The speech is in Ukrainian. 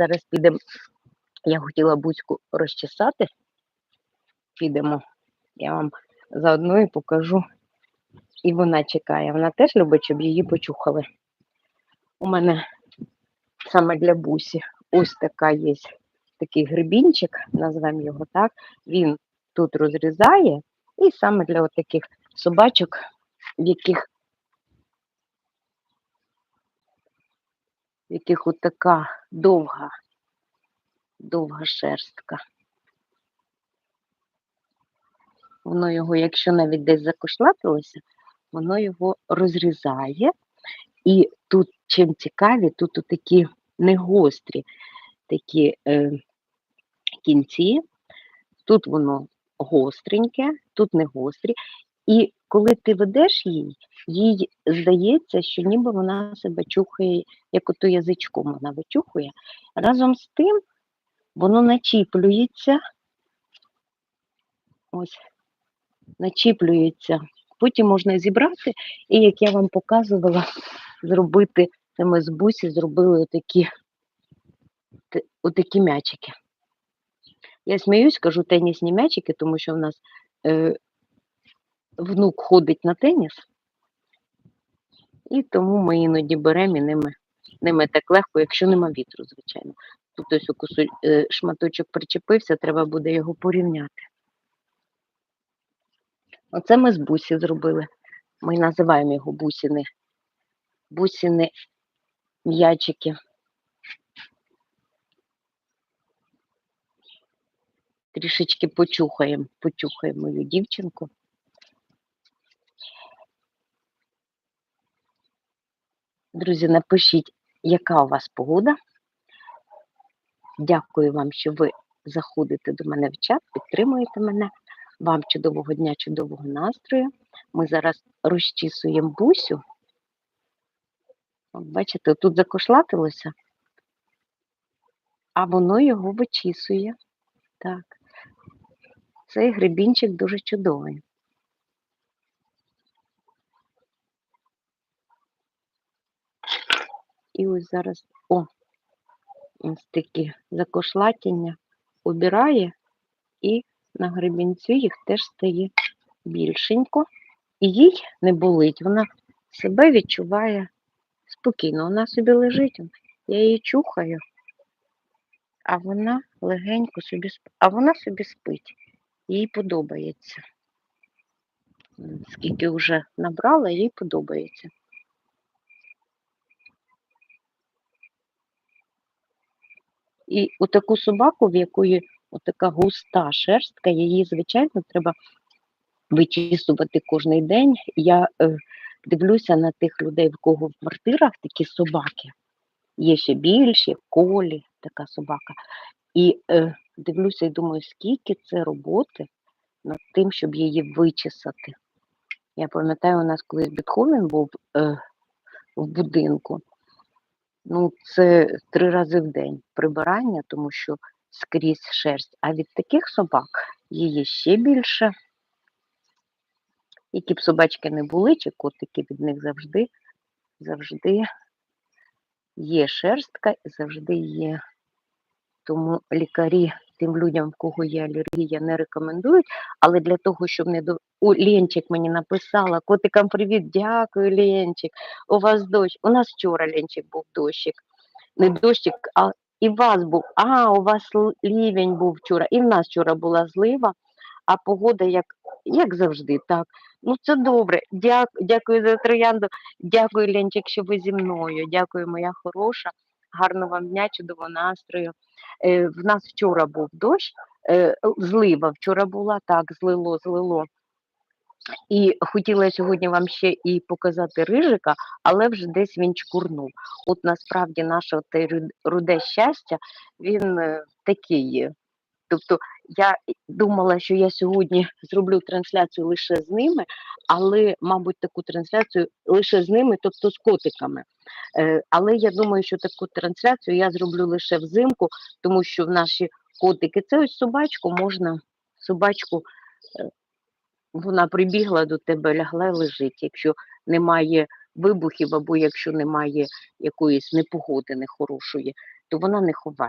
Зараз підемо. Я хотіла бузьку розчесати. Підемо. Я вам заодно і покажу. І вона чекає. Вона теж любить, щоб її почухали. У мене саме для бусі ось така є такий грибінчик, назвемо його так. Він тут розрізає, і саме для таких собачок, в яких, в яких от така довга, довга шерстка. Воно його, якщо навіть десь закошлапилося, воно його розрізає. І тут чим цікаві, тут такі негострі такі е, кінці, тут воно гостреньке, тут не гострі. І коли ти ведеш їй, їй здається, що ніби вона себе чухає, як ото язичком вона вичухує. Разом з тим воно начіплюється, ось, начіплюється. Потім можна зібрати, і як я вам показувала, зробити це ми з бусі зробили отакі, отакі м'ячики. Я сміюсь, кажу тенісні м'ячики, тому що в нас е, внук ходить на теніс, і тому ми іноді беремо і ними, ними так легко, якщо нема вітру, звичайно. Тут ось кусу, е, шматочок причепився, треба буде його порівняти. Оце ми з бусі зробили. Ми називаємо його бусіни. Бусіни м'ячики. Трішечки почухаємо, почухаємо мою дівчинку. Друзі, напишіть, яка у вас погода. Дякую вам, що ви заходите до мене в чат, підтримуєте мене. Вам чудового дня, чудового настрою. Ми зараз розчісуємо бусю. Бачите, тут закошлатилося, а воно його вичісує. Так. Цей грибінчик дуже чудовий. І ось зараз, о, ось такі закошлатіння убирає, і на гребінцю їх теж стає більшенько. І їй не болить, вона себе відчуває спокійно. Вона собі лежить, я її чухаю, а вона легенько собі а вона собі спить. Їй подобається. Скільки вже набрала, їй подобається. І отаку собаку, в якої отака густа шерстка, її, звичайно, треба вичісувати кожен день. Я е, дивлюся на тих людей, в кого в квартирах такі собаки. Є ще більші, колі, така собака. І е, дивлюся і думаю, скільки це роботи над тим, щоб її вичесати. Я пам'ятаю, у нас колись Бетховен був е, в будинку. Ну, це три рази в день прибирання, тому що скрізь шерсть. А від таких собак її ще більше. Які б собачки не були, чи котики від них завжди, завжди є шерстка і завжди є. Тому лікарі тим людям, в кого є алергія, не рекомендують. Але для того, щоб не до. У Ленчик мені написала, котикам привіт, дякую, Ленчик. У вас дощ. У нас вчора Ленчик був дощик. Не дощик, а і у вас був. А, у вас лівень був вчора, і в нас вчора була злива, а погода як, як завжди, так. Ну це добре. Дяк, дякую за троянду. Дякую, Ленчик, що ви зі мною. Дякую, моя хороша. Гарного вам дня, чудового настрою. Е, в нас вчора був дощ, е, злива вчора була, так, злило, злило. І хотіла я сьогодні вам ще і показати рижика, але вже десь він чкурнув. От насправді наше руде щастя, він е, такий. є. Тобто я думала, що я сьогодні зроблю трансляцію лише з ними, але, мабуть, таку трансляцію лише з ними, тобто з котиками. Е, Але я думаю, що таку трансляцію я зроблю лише взимку, тому що в наші котики це ось собачку можна, собачку, е, вона прибігла до тебе, лягла і лежить. Якщо немає вибухів або якщо немає якоїсь непогоди нехорошої, то вона не ховає.